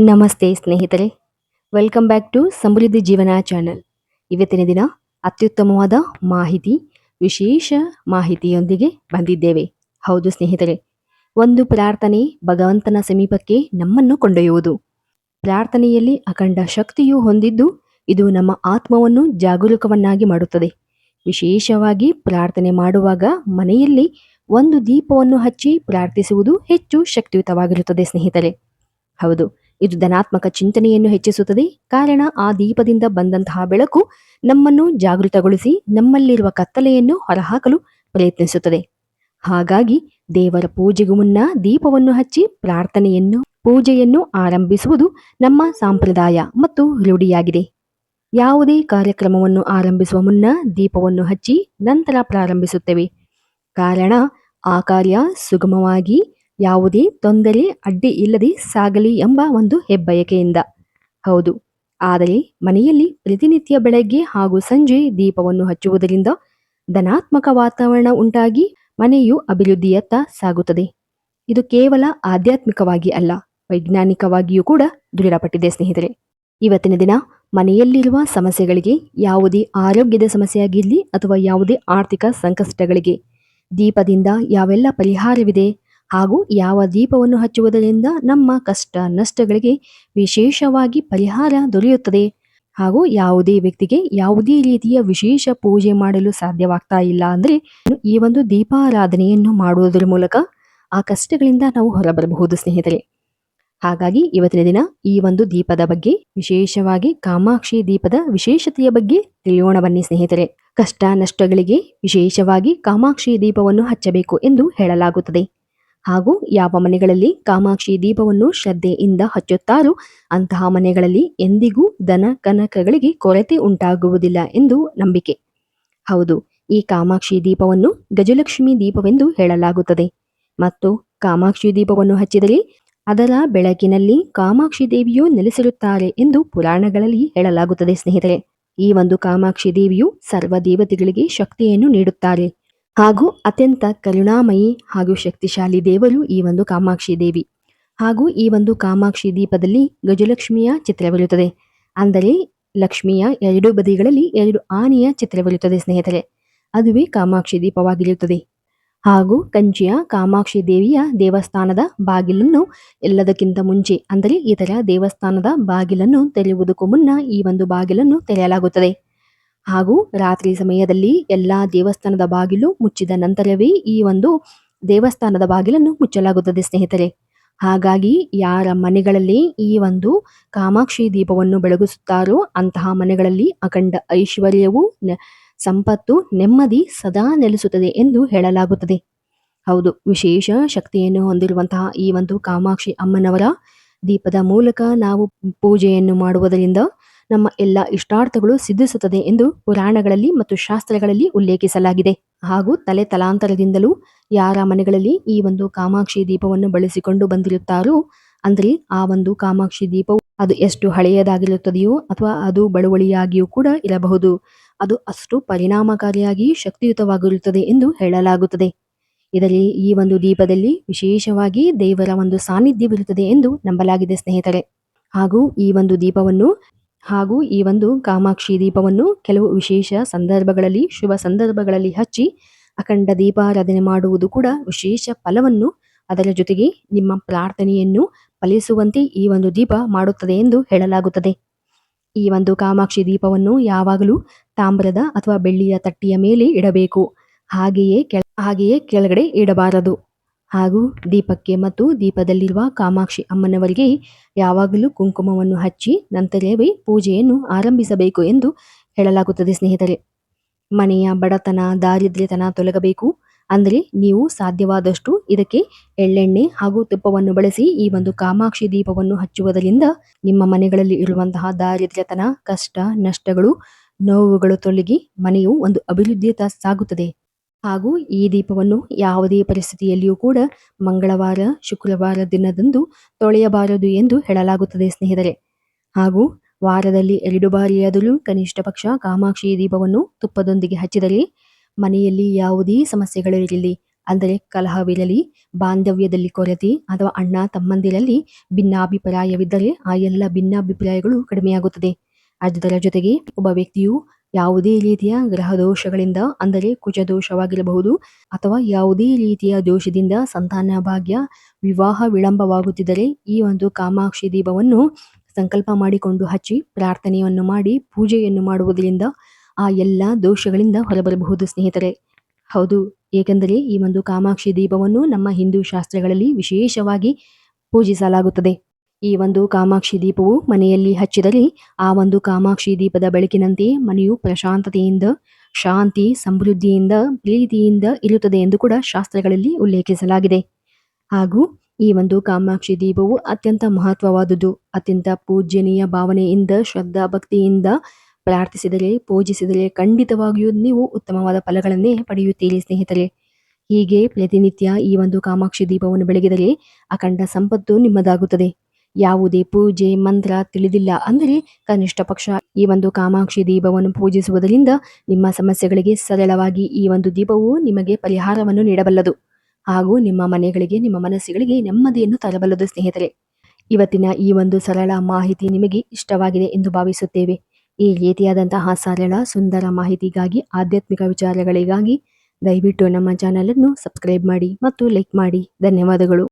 ನಮಸ್ತೆ ಸ್ನೇಹಿತರೆ. Welcome back to ಸಮೃದ್ಧಿ ಜೀವನ ಚಾನಲ್ ಇವತ್ತಿನ ದಿನ ಅತ್ಯುತ್ತಮವಾದ ಮಾಹಿತಿ, ವಿಶೇಷ ಮಾಹಿತಿಯೊಂದಿಗೆ ಬಂದಿದ್ದೇವೆ. ಹೌದು ಸ್ನೇಹಿತರೆ, ಒಂದು ಪ್ರಾರ್ಥನೆ ಭಗವಂತನ ಸಮೀಪಕ್ಕೆ ನಮ್ಮನ್ನು ಕೊಂಡೊಯ್ಯುವುದು. ಪ್ರಾರ್ಥನೆಯಲ್ಲಿ ಅಖಂಡ ಶಕ್ತಿಯು ಹೊಂದಿದ್ದು ಇದು ನಮ್ಮ ಆತ್ಮವನ್ನು ಜಾಗರೂಕವನ್ನಾಗಿ ಮಾಡುತ್ತದೆ. ವಿಶೇಷವಾಗಿ ಪ್ರಾರ್ಥನೆ ಮಾಡುವಾಗ ಮನೆಯಲ್ಲಿ ಒಂದು ದೀಪವನ್ನು ಹಚ್ಚಿ ಪ್ರಾರ್ಥಿಸುವುದು ಹೆಚ್ಚು ಶಕ್ತಿಯುತವಾಗಿರುತ್ತದೆ ಸ್ನೇಹಿತರೆ. ಹೌದು ಇದು ಧನಾತ್ಮಕ ಚಿಂತನೆಯನ್ನು ಹೆಚ್ಚಿಸುತ್ತದೆ. ಕಾರಣ ಆ ದೀಪದಿಂದ ಬಂದಂತಹ ಬೆಳಕು ನಮ್ಮನ್ನು ಜಾಗೃತಗೊಳಿಸಿ ನಮ್ಮಲ್ಲಿರುವ ಕತ್ತಲೆಯನ್ನು ಹೊರಹಾಕಲು ಪ್ರಯತ್ನಿಸುತ್ತದೆ. ಹಾಗಾಗಿ ದೇವರ ಪೂಜೆಗೂ ಮುನ್ನ ದೀಪವನ್ನು ಹಚ್ಚಿ ಪ್ರಾರ್ಥನೆಯನ್ನು, ಪೂಜೆಯನ್ನು ಆರಂಭಿಸುವುದು ನಮ್ಮ ಸಂಪ್ರದಾಯ ಮತ್ತು ರೂಢಿಯಾಗಿದೆ. ಯಾವುದೇ ಕಾರ್ಯಕ್ರಮವನ್ನು ಆರಂಭಿಸುವ ಮುನ್ನ ದೀಪವನ್ನು ಹಚ್ಚಿ ನಂತರ ಪ್ರಾರಂಭಿಸುತ್ತೇವೆ. ಕಾರಣ ಆ ಕಾರ್ಯ ಸುಗಮವಾಗಿ ಯಾವುದೇ ತೊಂದರೆ, ಅಡ್ಡಿ ಇಲ್ಲದೆ ಸಾಗಲಿ ಎಂಬ ಒಂದು ಹೆಬ್ಬಯಕೆಯಿಂದ. ಹೌದು. ಆದರೆ ಮನೆಯಲ್ಲಿ ಪ್ರತಿನಿತ್ಯ ಬೆಳಗ್ಗೆ ಹಾಗೂ ಸಂಜೆ ದೀಪವನ್ನು ಹಚ್ಚುವುದರಿಂದ ಧನಾತ್ಮಕ ವಾತಾವರಣ ಉಂಟಾಗಿ ಮನೆಯು ಅಭಿವೃದ್ಧಿಯತ್ತ ಸಾಗುತ್ತದೆ. ಇದು ಕೇವಲ ಆಧ್ಯಾತ್ಮಿಕವಾಗಿ ಅಲ್ಲ, ವೈಜ್ಞಾನಿಕವಾಗಿಯೂ ಕೂಡ ದೃಢಪಟ್ಟಿದೆ ಸ್ನೇಹಿತರೆ. ಇವತ್ತಿನ ದಿನ ಮನೆಯಲ್ಲಿರುವ ಸಮಸ್ಯೆಗಳಿಗೆ, ಯಾವುದೇ ಆರೋಗ್ಯದ ಸಮಸ್ಯೆಯಾಗಿರಲಿ ಅಥವಾ ಯಾವುದೇ ಆರ್ಥಿಕ ಸಂಕಷ್ಟಗಳಿಗೆ, ದೀಪದಿಂದ ಯಾವೆಲ್ಲ ಪರಿಹಾರವಿದೆ? ಹಾಗೂ ಯಾವ ದೀಪವನ್ನು ಹಚ್ಚುವುದರಿಂದ ನಮ್ಮ ಕಷ್ಟ ನಷ್ಟಗಳಿಗೆ ವಿಶೇಷವಾಗಿ ಪರಿಹಾರ ದೊರೆಯುತ್ತದೆ. ಹಾಗೂ ಯಾವುದೇ ವ್ಯಕ್ತಿಗೆ ಯಾವುದೇ ರೀತಿಯ ವಿಶೇಷ ಪೂಜೆ ಮಾಡಲು ಸಾಧ್ಯವಾಗ್ತಾ ಇಲ್ಲ ಅಂದರೆ ಈ ಒಂದು ದೀಪಾರಾಧನೆಯನ್ನು ಮಾಡುವುದರ ಮೂಲಕ ಆ ಕಷ್ಟಗಳಿಂದ ನಾವು ಹೊರಬರಬಹುದು, ಸ್ನೇಹಿತರೆ. ಹಾಗಾಗಿ ಇವತ್ತಿನ ದಿನ ಈ ಒಂದು ದೀಪದ ಬಗ್ಗೆ, ವಿಶೇಷವಾಗಿ ಕಾಮಾಕ್ಷಿ ದೀಪದ ವಿಶೇಷತೆಯ ಬಗ್ಗೆ ತಿಳಿಯೋಣ ಬನ್ನಿ, ಸ್ನೇಹಿತರೆ. ಕಷ್ಟ ನಷ್ಟಗಳಿಗೆ ವಿಶೇಷವಾಗಿ ಕಾಮಾಕ್ಷಿ ದೀಪವನ್ನು ಹಚ್ಚಬೇಕು ಎಂದು ಹೇಳಲಾಗುತ್ತದೆ. ಹಾಗೂ ಯಾವ ಮನೆಗಳಲ್ಲಿ ಕಾಮಾಕ್ಷಿ ದೀಪವನ್ನು ಶ್ರದ್ಧೆಯಿಂದ ಹಚ್ಚುತ್ತಾರೋ ಅಂತಹ ಮನೆಗಳಲ್ಲಿ ಎಂದಿಗೂ ದನ ಕನಕಗಳಿಗೆ ಕೊರತೆ ಉಂಟಾಗುವುದಿಲ್ಲ ಎಂದು ನಂಬಿಕೆ. ಹೌದು, ಈ ಕಾಮಾಕ್ಷಿ ದೀಪವನ್ನು ಗಜಲಕ್ಷ್ಮಿ ದೀಪವೆಂದು ಹೇಳಲಾಗುತ್ತದೆ. ಮತ್ತು ಕಾಮಾಕ್ಷಿ ದೀಪವನ್ನು ಹಚ್ಚಿದರೆ ಅದರ ಬೆಳಕಿನಲ್ಲಿ ಕಾಮಾಕ್ಷಿ ದೇವಿಯು ನೆಲೆಸಿರುತ್ತಾರೆ ಎಂದು ಪುರಾಣಗಳಲ್ಲಿ ಹೇಳಲಾಗುತ್ತದೆ ಸ್ನೇಹಿತರೆ. ಈ ಒಂದು ಕಾಮಾಕ್ಷಿ ದೇವಿಯು ಸರ್ವ ದೇವತೆಗಳಿಗೆ ಶಕ್ತಿಯನ್ನು ನೀಡುತ್ತಾರೆ. ಹಾಗೂ ಅತ್ಯಂತ ಕರುಣಾಮಯಿ ಹಾಗೂ ಶಕ್ತಿಶಾಲಿ ದೇವರು ಈ ಒಂದು ಕಾಮಾಕ್ಷಿ ದೇವಿ. ಹಾಗೂ ಈ ಒಂದು ಕಾಮಾಕ್ಷಿ ದೀಪದಲ್ಲಿ ಗಜಲಕ್ಷ್ಮಿಯ ಚಿತ್ರವಿರುತ್ತದೆ. ಅಂದರೆ ಲಕ್ಷ್ಮಿಯ ಎರಡು ಬದಿಗಳಲ್ಲಿ ಎರಡು ಆನೆಯ ಚಿತ್ರವಿರುತ್ತದೆ ಸ್ನೇಹಿತರೆ. ಅದುವೇ ಕಾಮಾಕ್ಷಿ ದೀಪವಾಗಿರುತ್ತದೆ. ಹಾಗೂ ಕಂಚಿಯ ಕಾಮಾಕ್ಷಿ ದೇವಿಯ ದೇವಸ್ಥಾನದ ಬಾಗಿಲನ್ನು ಎಲ್ಲದಕ್ಕಿಂತ ಮುಂಚೆ, ಅಂದರೆ ಇತರ ದೇವಸ್ಥಾನದ ಬಾಗಿಲನ್ನು ತೆರೆಯುವುದಕ್ಕೂ ಮುನ್ನ ಈ ಒಂದು ಬಾಗಿಲನ್ನು ತೆರೆಯಲಾಗುತ್ತದೆ. ಹಾಗೂ ರಾತ್ರಿ ಸಮಯದಲ್ಲಿ ಎಲ್ಲ ದೇವಸ್ಥಾನದ ಬಾಗಿಲು ಮುಚ್ಚಿದ ನಂತರವೇ ಈ ಒಂದು ದೇವಸ್ಥಾನದ ಬಾಗಿಲನ್ನು ಮುಚ್ಚಲಾಗುತ್ತದೆ, ಸ್ನೇಹಿತರೆ. ಹಾಗಾಗಿ ಯಾರ ಮನೆಗಳಲ್ಲಿ ಈ ಒಂದು ಕಾಮಾಕ್ಷಿ ದೀಪವನ್ನು ಬೆಳಗಿಸುತ್ತಾರೋ ಅಂತಹ ಮನೆಗಳಲ್ಲಿ ಅಖಂಡ ಐಶ್ವರ್ಯವು ಸಂಪತ್ತು, ನೆಮ್ಮದಿ ಸದಾ ನೆಲೆಸುತ್ತದೆ ಎಂದು ಹೇಳಲಾಗುತ್ತದೆ. ಹೌದು, ವಿಶೇಷ ಶಕ್ತಿಯನ್ನು ಹೊಂದಿರುವಂತಹ ಈ ಒಂದು ಕಾಮಾಕ್ಷಿ ಅಮ್ಮನವರ ದೀಪದ ಮೂಲಕ ನಾವು ಪೂಜೆಯನ್ನು ಮಾಡುವುದರಿಂದ ನಮ್ಮ ಎಲ್ಲ ಇಷ್ಟಾರ್ಥಗಳು ಸಿದ್ಧಿಸುತ್ತದೆ ಎಂದು ಪುರಾಣಗಳಲ್ಲಿ ಮತ್ತು ಶಾಸ್ತ್ರಗಳಲ್ಲಿ ಉಲ್ಲೇಖಿಸಲಾಗಿದೆ. ಹಾಗೂ ತಲೆ ತಲಾಂತರದಿಂದಲೂ ಯಾರ ಮನೆಗಳಲ್ಲಿ ಈ ಒಂದು ಕಾಮಾಕ್ಷಿ ದೀಪವನ್ನು ಬಳಸಿಕೊಂಡು ಬಂದಿರುತ್ತಾರೋ, ಅಂದರೆ ಆ ಒಂದು ಕಾಮಾಕ್ಷಿ ದೀಪವು ಅದು ಎಷ್ಟು ಹಳೆಯದಾಗಿರುತ್ತದೆಯೋ ಅಥವಾ ಅದು ಬಳುವಳಿಯಾಗಿಯೂ ಕೂಡ ಇರಬಹುದು. ಅದು ಅಷ್ಟು ಪರಿಣಾಮಕಾರಿಯಾಗಿ ಶಕ್ತಿಯುತವಾಗಿರುತ್ತದೆ ಎಂದು ಹೇಳಲಾಗುತ್ತದೆ. ಇದರಲ್ಲಿ ಈ ಒಂದು ದೀಪದಲ್ಲಿ ವಿಶೇಷವಾಗಿ ದೇವರ ಒಂದು ಸಾನ್ನಿಧ್ಯವಿರುತ್ತದೆ ಎಂದು ನಂಬಲಾಗಿದೆ ಸ್ನೇಹಿತರೆ. ಹಾಗೂ ಈ ಒಂದು ದೀಪವನ್ನು ಹಾಗೂ ಈ ಒಂದು ಕಾಮಾಕ್ಷಿ ದೀಪವನ್ನು ಕೆಲವು ವಿಶೇಷ ಸಂದರ್ಭಗಳಲ್ಲಿ, ಶುಭ ಸಂದರ್ಭಗಳಲ್ಲಿ ಹಚ್ಚಿ, ಅಖಂಡ ದೀಪಾರಾಧನೆ ಮಾಡುವುದು ಕೂಡ ವಿಶೇಷ ಫಲವನ್ನು ಅದರ ಜೊತೆಗೆ ನಿಮ್ಮ ಪ್ರಾರ್ಥನೆಯನ್ನು ಫಲಿಸುವಂತೆ ಈ ಒಂದು ದೀಪ ಮಾಡುತ್ತದೆ ಎಂದು ಹೇಳಲಾಗುತ್ತದೆ. ಈ ಒಂದು ಕಾಮಾಕ್ಷಿ ದೀಪವನ್ನು ಯಾವಾಗಲೂ ತಾಮ್ರದ ಅಥವಾ ಬೆಳ್ಳಿಯ ತಟ್ಟಿಯ ಮೇಲೆ ಇಡಬೇಕು. ಹಾಗೆಯೇ ಕೆಳ, ಹಾಗೆಯೇ ಕೆಳಗಡೆ ಇಡಬಾರದು. ಹಾಗೂ ದೀಪಕ್ಕೆ ಮತ್ತು ದೀಪದಲ್ಲಿರುವ ಕಾಮಾಕ್ಷಿ ಅಮ್ಮನವರಿಗೆ ಯಾವಾಗಲೂ ಕುಂಕುಮವನ್ನು ಹಚ್ಚಿ ನಂತರವೇ ಪೂಜೆಯನ್ನು ಆರಂಭಿಸಬೇಕು ಎಂದು ಹೇಳಲಾಗುತ್ತದೆ, ಸ್ನೇಹಿತರೆ. ಮನೆಯ ಬಡತನ, ದಾರಿದ್ರ್ಯತನ ತೊಲಗಬೇಕು. ಅಂದರೆ ನೀವು ಸಾಧ್ಯವಾದಷ್ಟು ಇದಕ್ಕೆ ಎಳ್ಳೆಣ್ಣೆ ಹಾಗೂ ತುಪ್ಪವನ್ನು ಬಳಸಿ ಈ ಒಂದು ಕಾಮಾಕ್ಷಿ ದೀಪವನ್ನು ಹಚ್ಚುವುದರಿಂದ ನಿಮ್ಮ ಮನೆಗಳಲ್ಲಿ ಇರುವಂತಹ ದಾರಿದ್ರ್ಯತನ, ಕಷ್ಟ, ನಷ್ಟಗಳು, ನೋವುಗಳು ತೊಲಗಿ ಮನೆಯು ಒಂದು ಅಭಿವೃದ್ಧಿಯತ್ತ ಸಾಗುತ್ತದೆ. ಹಾಗೂ ಈ ದೀಪವನ್ನು ಯಾವುದೇ ಪರಿಸ್ಥಿತಿಯಲ್ಲಿಯೂ ಕೂಡ ಮಂಗಳವಾರ, ಶುಕ್ರವಾರ ದಿನದಂದು ತೊಳೆಯಬಾರದು ಎಂದು ಹೇಳಲಾಗುತ್ತದೆ, ಸ್ನೇಹಿತರೆ. ಹಾಗೂ ವಾರದಲ್ಲಿ ಎರಡು ಬಾರಿಯಾದರೂ ಕನಿಷ್ಠ ಪಕ್ಷ ಕಾಮಾಕ್ಷಿ ದೀಪವನ್ನು ತುಪ್ಪದೊಂದಿಗೆ ಹಚ್ಚಿದರೆ ಮನೆಯಲ್ಲಿ ಯಾವುದೇ ಸಮಸ್ಯೆಗಳಿರಲಿ. ಅಂದರೆ ಕಲಹವಿರಲಿ, ಬಾಂಧವ್ಯದಲ್ಲಿ ಕೊರತೆ ಅಥವಾ ಅಣ್ಣ ತಮ್ಮಂದಿರಲ್ಲಿ ಭಿನ್ನಾಭಿಪ್ರಾಯವಿದ್ದರೆ ಆ ಎಲ್ಲ ಭಿನ್ನಾಭಿಪ್ರಾಯಗಳು ಕಡಿಮೆಯಾಗುತ್ತದೆ. ಅದರ ಜೊತೆಗೆ ಒಬ್ಬ ವ್ಯಕ್ತಿಯು ಯಾವುದೇ ರೀತಿಯ ಗ್ರಹ ದೋಷಗಳಿಂದ ಅಂದರೆ ಕುಜದೋಷವಾಗಿರಬಹುದು ಅಥವಾ ಯಾವುದೇ ರೀತಿಯ ದೋಷದಿಂದ ಸಂತಾನ ಭಾಗ್ಯ, ವಿವಾಹ ವಿಳಂಬವಾಗುತ್ತಿದ್ದರೆ ಈ ಒಂದು ಕಾಮಾಕ್ಷಿ ದೀಪವನ್ನು ಸಂಕಲ್ಪ ಮಾಡಿಕೊಂಡು ಹಚ್ಚಿ ಪ್ರಾರ್ಥನೆಯನ್ನು ಮಾಡಿ ಪೂಜೆಯನ್ನು ಮಾಡುವುದರಿಂದ ಆ ಎಲ್ಲ ದೋಷಗಳಿಂದ ಹೊರಬರಬಹುದು ಸ್ನೇಹಿತರೆ. ಹೌದು, ಏಕೆಂದರೆ ಈ ಒಂದು ಕಾಮಾಕ್ಷಿ ದೀಪವನ್ನು ನಮ್ಮ ಹಿಂದೂ ಶಾಸ್ತ್ರಗಳಲ್ಲಿ ವಿಶೇಷವಾಗಿ ಪೂಜಿಸಲಾಗುತ್ತದೆ. ಈ ಒಂದು ಕಾಮಾಕ್ಷಿ ದೀಪವು ಮನೆಯಲ್ಲಿ ಹಚ್ಚಿದರೆ ಆ ಒಂದು ಕಾಮಾಕ್ಷಿ ದೀಪದ ಬೆಳಕಿನಂತೆ ಮನೆಯು ಪ್ರಶಾಂತತೆಯಿಂದ, ಶಾಂತಿ, ಸಮೃದ್ಧಿಯಿಂದ, ಪ್ರೀತಿಯಿಂದ ಇರುತ್ತದೆ ಎಂದು ಕೂಡ ಶಾಸ್ತ್ರಗಳಲ್ಲಿ ಉಲ್ಲೇಖಿಸಲಾಗಿದೆ. ಹಾಗೂ ಈ ಒಂದು ಕಾಮಾಕ್ಷಿ ದೀಪವು ಅತ್ಯಂತ ಮಹತ್ವವಾದುದು. ಅತ್ಯಂತ ಪೂಜ್ಯನೀಯ ಭಾವನೆಯಿಂದ ಶ್ರದ್ಧಾ ಭಕ್ತಿಯಿಂದ ಪ್ರಾರ್ಥಿಸಿದರೆ, ಪೂಜಿಸಿದರೆ ಖಂಡಿತವಾಗಿಯೂ ನೀವು ಉತ್ತಮವಾದ ಫಲಗಳನ್ನೇ ಪಡೆಯುತ್ತೀರಿ ಸ್ನೇಹಿತರೆ. ಹೀಗೆ ಪ್ರತಿನಿತ್ಯ ಈ ಒಂದು ಕಾಮಾಕ್ಷಿ ದೀಪವನ್ನು ಬೆಳಗಿದರೆ ಅಖಂಡ ಸಂಪತ್ತು ನಿಮ್ಮದಾಗುತ್ತದೆ. ಯಾವುದೇ ಪೂಜೆ, ಮಂತ್ರ ತಿಳಿದಿಲ್ಲ. ಅಂದರೆ ಕನಿಷ್ಠ ಪಕ್ಷ ಈ ಒಂದು ಕಾಮಾಕ್ಷಿ ದೀಪವನ್ನು ಪೂಜಿಸುವುದರಿಂದ ನಿಮ್ಮ ಸಮಸ್ಯೆಗಳಿಗೆ ಸರಳವಾಗಿ ಈ ಒಂದು ದೀಪವು ನಿಮಗೆ ಪರಿಹಾರವನ್ನು ನೀಡಬಲ್ಲದು. ಹಾಗೂ ನಿಮ್ಮ ಮನೆಗಳಿಗೆ, ನಿಮ್ಮ ಮನಸ್ಸುಗಳಿಗೆ ನೆಮ್ಮದಿಯನ್ನು ತರಬಲ್ಲದು ಸ್ನೇಹಿತರೆ. ಇವತ್ತಿನ ಈ ಒಂದು ಸರಳ ಮಾಹಿತಿ ನಿಮಗೆ ಇಷ್ಟವಾಗಿದೆ ಎಂದು ಭಾವಿಸುತ್ತೇವೆ. ಈ ರೀತಿಯಾದಂತಹ ಸರಳ, ಸುಂದರ ಮಾಹಿತಿಗಾಗಿ, ಆಧ್ಯಾತ್ಮಿಕ ವಿಚಾರಗಳಿಗಾಗಿ ದಯವಿಟ್ಟು ನಮ್ಮ ಚಾನಲನ್ನು ಸಬ್ಸ್ಕ್ರೈಬ್ ಮಾಡಿ ಮತ್ತು ಲೈಕ್ ಮಾಡಿ. ಧನ್ಯವಾದಗಳು.